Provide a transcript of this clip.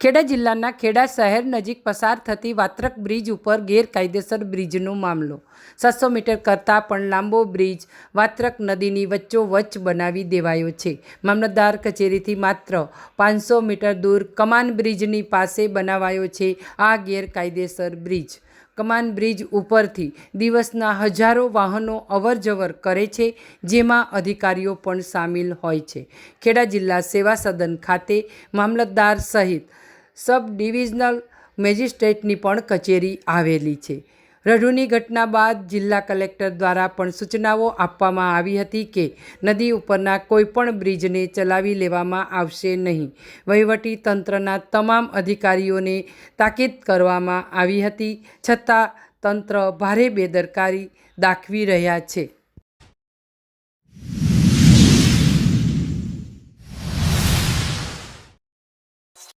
ખેડા જિલ્લાના ખેડા શહેર નજીક પસાર થતી વાત્રક બ્રિજ ઉપર ગેરકાયદેસર બ્રિજનો મામલો. સાતસો મીટર કરતાં પણ લાંબો બ્રિજ વાત્રક નદીની વચ્ચોવચ્ચ બનાવી દેવાયો છે. મામલતદાર કચેરીથી માત્ર પાંચસો મીટર દૂર કમાન બ્રિજની પાસે બનાવાયો છે આ ગેરકાયદેસર બ્રિજ. કમાન બ્રિજ ઉપરથી દિવસના હજારો વાહનો અવરજવર કરે છે, જેમાં અધિકારીઓ પણ સામેલ હોય છે. ખેડા જિલ્લા સેવા સદન ખાતે મામલતદાર સહિત સબ ડિવિઝનલ મેજિસ્ટ્રેટની પણ કચેરી આવેલી છે. રઢુની ઘટના બાદ જિલ્લા કલેક્ટર દ્વારા પણ સૂચનાઓ આપવામાં આવી હતી કે નદી ઉપરના કોઈપણ બ્રિજને ચલાવી લેવામાં આવશે નહીં. વહીવટી તંત્રના તમામ અધિકારીઓને તાકીદ કરવામાં આવી હતી, છતાં તંત્ર ભારે બેદરકારી દાખવી રહ્યા છે.